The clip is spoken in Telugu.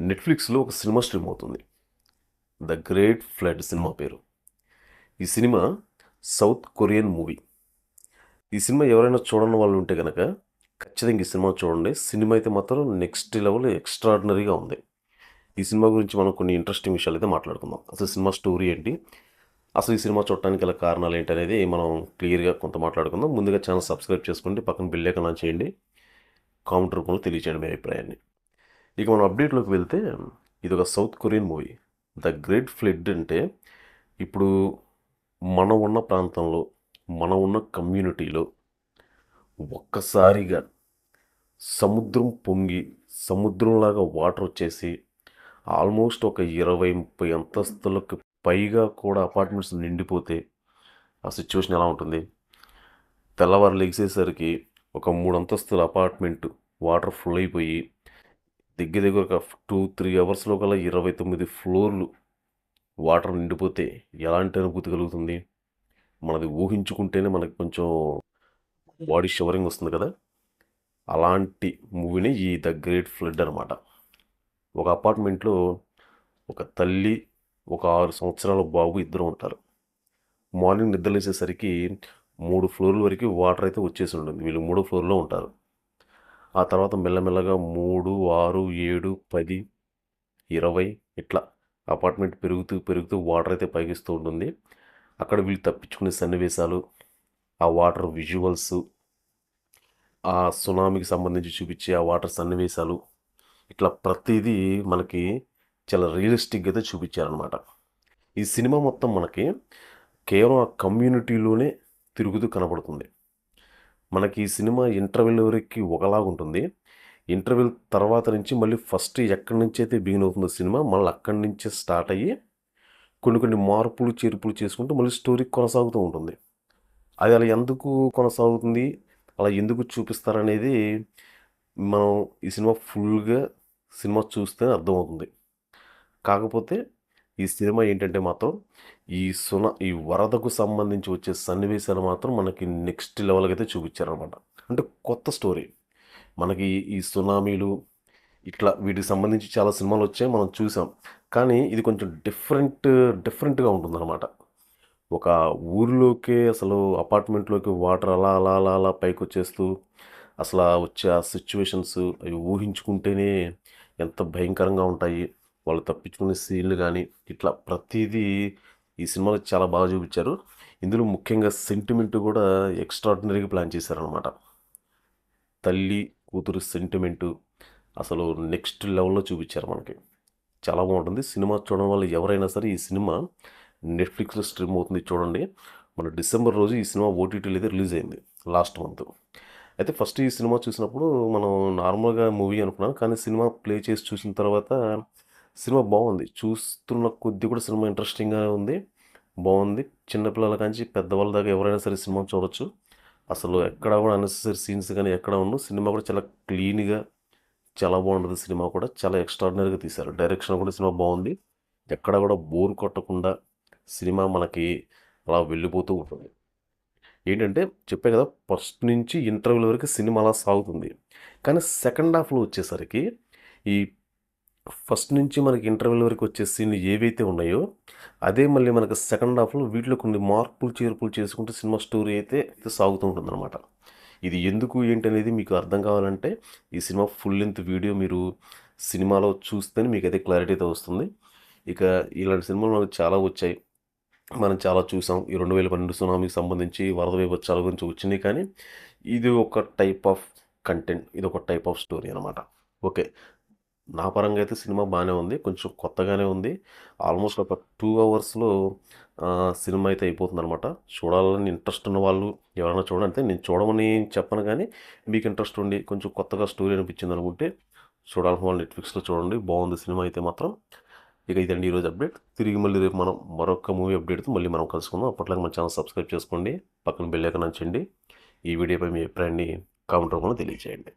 నెట్ఫ్లిక్స్లో ఒక సినిమా స్ట్రీమ్ అవుతుంది. ద గ్రేట్ ఫ్లడ్ సినిమా పేరు. ఈ సినిమా సౌత్ కొరియన్ మూవీ. ఈ సినిమా ఎవరైనా చూడని వాళ్ళు ఉంటే కనుక ఖచ్చితంగా ఈ సినిమా చూడండి. సినిమా అయితే మాత్రం నెక్స్ట్ లెవెల్ ఎక్స్ట్రాడినరీగా ఉంది. ఈ సినిమా గురించి మనం కొన్ని ఇంట్రెస్టింగ్ విషయాలు అయితే మాట్లాడుకుందాం. అసలు సినిమా స్టోరీ ఏంటి? అసలు ఈ సినిమా చూడటానికి గల కారణాలు ఏంటి అనేది మనం క్లియర్గా కొంత మాట్లాడుకుందాం. ముందుగా ఛానల్ సబ్స్క్రైబ్ చేసుకోండి. పక్కన బిల్ ఐకాన్ చేయండి. కామెంట్ రూపంలో తెలియచేయండి మీ అభిప్రాయాన్ని. ఇక మనం అప్డేట్లోకి వెళ్తే ఇది ఒక South Korean movie. The Great Flood అంటే ఇప్పుడు మనం ఉన్న ప్రాంతంలో మనం ఉన్న కమ్యూనిటీలో ఒక్కసారిగా సముద్రం పొంగి సముద్రంలాగా వాటర్ వచ్చేసి ఆల్మోస్ట్ ఒక ఇరవై ముప్పై అంతస్తులకు పైగా కూడా అపార్ట్మెంట్స్ నిండిపోతే ఆ సిచ్యువేషన్ ఎలా ఉంటుంది? తెల్లవారు లెగిసేసరికి ఒక మూడు అంతస్తుల అపార్ట్మెంట్ వాటర్ ఫుల్ అయిపోయి దగ్గర దగ్గర ఒక టూ త్రీ అవర్స్లో గల ఇరవై తొమ్మిది ఫ్లోర్లు వాటర్ నిండిపోతే ఎలాంటి అనుభూతి కలుగుతుంది? మనది ఊహించుకుంటేనే మనకి కొంచెం బాడీ షవరింగ్ వస్తుంది కదా? అలాంటి మూవీని ఈ ద గ్రేట్ ఫ్లడ్ అనమాట ఒక అపార్ట్మెంట్లో ఒక తల్లి ఒక ఆరు సంవత్సరాల బాబు ఇద్దరు ఉంటారు. మార్నింగ్ నిద్రలేసేసరికి మూడు ఫ్లోర్ల వరకు వాటర్ అయితే వచ్చేసి ఉంటుంది. వీళ్ళు మూడో ఫ్లోర్లో ఉంటారు. ఆ తర్వాత మెల్లమెల్లగా మూడు ఆరు ఏడు పది ఇరవై ఇట్లా అపార్ట్మెంట్ పెరుగుతూ పెరుగుతూ వాటర్ అయితే పైకిస్తూ ఉంటుంది. అక్కడ వీళ్ళు తప్పించుకునే సన్నివేశాలు ఆ వాటర్ విజువల్స్ ఆ సునామీకి సంబంధించి చూపించే ఆ వాటర్ సన్నివేశాలు ఇట్లా ప్రతిదీ మనకి చాలా రియలిస్టిక్గా అయితే చూపించారనమాట ఈ సినిమా మొత్తం మనకి కేవలం ఆ కమ్యూనిటీలోనే తిరుగుతూ కనబడుతుంది. మనకి ఈ సినిమా ఇంటర్వెల్ వరకు ఒకలాగా ఉంటుంది. ఇంటర్వెల్ తర్వాత నుంచి మళ్ళీ ఫస్ట్ ఎక్కడి నుంచి అయితే బిగిన్ అవుతుందో సినిమా మళ్ళీ అక్కడి నుంచే స్టార్ట్ అయ్యి కొన్ని కొన్ని మార్పులు చేర్పులు చేసుకుంటూ మళ్ళీ స్టోరీ కొనసాగుతూ ఉంటుంది. అది అలా ఎందుకు కొనసాగుతుంది అలా ఎందుకు చూపిస్తారనేది మనం ఈ సినిమా ఫుల్గా సినిమా చూస్తే అర్థమవుతుంది. కాకపోతే ఈ సినిమా ఏంటంటే మాత్రం ఈ సున ఈ వరదకు సంబంధించి వచ్చే సన్నివేశాలు మాత్రం మనకి నెక్స్ట్ లెవెల్కి అయితే చూపించారనమాట అంటే కొత్త స్టోరీ. మనకి ఈ సునామీలు ఇట్లా వీటికి సంబంధించి చాలా సినిమాలు వచ్చాయి మనం చూసాం. కానీ ఇది కొంచెం డిఫరెంట్ డిఫరెంట్గా ఉంటుందన్నమాట. ఒక ఊరిలోకే అసలు అపార్ట్మెంట్లోకి వాటర్ అలా అలా అలా అలా పైకి వచ్చేస్తూ అసలు వచ్చే ఆ సిచ్యువేషన్స్ అవి ఊహించుకుంటేనే ఎంత భయంకరంగా ఉంటాయి. వాళ్ళు తప్పించుకునే సీన్లు కానీ ఇట్లా ప్రతిదీ ఈ సినిమాలో చాలా బాగా చూపించారు. ఇందులో ముఖ్యంగా సెంటిమెంట్ కూడా ఎక్స్ట్రాడినరీగా ప్లాన్ చేశారనమాట తల్లి కూతురు సెంటిమెంటు అసలు నెక్స్ట్ లెవెల్లో చూపించారు మనకి. చాలా బాగుంటుంది. సినిమా చూడడం వల్ల ఎవరైనా సరే ఈ సినిమా నెట్ఫ్లిక్స్లో స్ట్రీమ్ అవుతుంది చూడండి. మన డిసెంబర్ రోజు ఈ సినిమా ఓటీటీలో అయితే రిలీజ్ అయింది లాస్ట్ మంత్. అయితే ఫస్ట్ ఈ సినిమా చూసినప్పుడు మనం నార్మల్గా మూవీ అనుకున్నాం. కానీ సినిమా ప్లే చేసి చూసిన తర్వాత సినిమా బాగుంది. చూస్తున్న కొద్ది కూడా సినిమా ఇంట్రెస్టింగ్గానే ఉంది. బాగుంది. చిన్నపిల్లల కాంచి పెద్దవాళ్ళ దాకా ఎవరైనా సరే సినిమా చూడొచ్చు. అసలు ఎక్కడ కూడా అన్నెసరీ సీన్స్ కానీ ఎక్కడ ఉండవు. సినిమా కూడా చాలా క్లీన్గా చాలా బాగుంటుంది సినిమా కూడా. చాలా ఎక్స్ట్రాడినరీగా తీశారు. డైరెక్షన్ కూడా సినిమా బాగుంది. ఎక్కడ కూడా బోర్ కొట్టకుండా సినిమా మనకి అలా వెళ్ళిపోతూ ఉంటుంది. ఏంటంటే చెప్పే కదా ఫస్ట్ నుంచి ఇంటర్వ్యూల వరకు సినిమా అలా సాగుతుంది. కానీ సెకండ్ హాఫ్లో వచ్చేసరికి ఈ ఫస్ట్ నుంచి మనకి ఇంటర్వెల్ వరకు వచ్చే సీన్లు ఏవైతే ఉన్నాయో అదే మళ్ళీ మనకి సెకండ్ హాఫ్లో వీటిలో కొన్ని మార్పులు చేర్పులు చేసుకుంటూ సినిమా స్టోరీ అయితే సాగుతూ ఉంటుందన్నమాట. ఇది ఎందుకు ఏంటి అనేది మీకు అర్థం కావాలంటే ఈ సినిమా ఫుల్ లెంత్ వీడియో మీరు సినిమాలో చూస్తేనే మీకు అయితే క్లారిటీ అయితే వస్తుంది. ఇక ఇలాంటి సినిమాలు మనకు చాలా వచ్చాయి. మనం చాలా చూసాం. ఈ రెండు వేల పన్నెండు సునామీకి సంబంధించి వరద విపత్సాల గురించి వచ్చినాయి కానీ ఇది ఒక టైప్ ఆఫ్ కంటెంట్ ఇది ఒక టైప్ ఆఫ్ స్టోరీ అనమాట ఓకే. నా పరంగా అయితే సినిమా బాగానే ఉంది. కొంచెం కొత్తగానే ఉంది. ఆల్మోస్ట్ ఒక టూ అవర్స్లో సినిమా అయితే అయిపోతుంది అనమాట చూడాలని ఇంట్రెస్ట్ ఉన్న వాళ్ళు ఎవరైనా చూడండి. నేను చూడమని చెప్పను కానీ మీకు ఇంట్రెస్ట్ ఉండి కొంచెం కొత్తగా స్టోరీ అనిపించింది అనుకుంటే చూడాల్సిన వాళ్ళు నెట్ఫ్లిక్స్లో చూడండి. బాగుంది సినిమా అయితే మాత్రం. ఇక ఇదండి ఈరోజు అప్డేట్. తిరిగి మళ్ళీ రేపు మనం మరొక మూవీ అప్డేట్తో మళ్ళీ మనం కలుసుకుందాం. అప్పట్లో మన ఛానల్ సబ్స్క్రైబ్ చేసుకోండి. పక్కన బెల్ ఐకాన్ నచ్చండి ఈ వీడియోపై మీ అభిప్రాయాన్ని కామెంట్ రూపంలో తెలియజేయండి.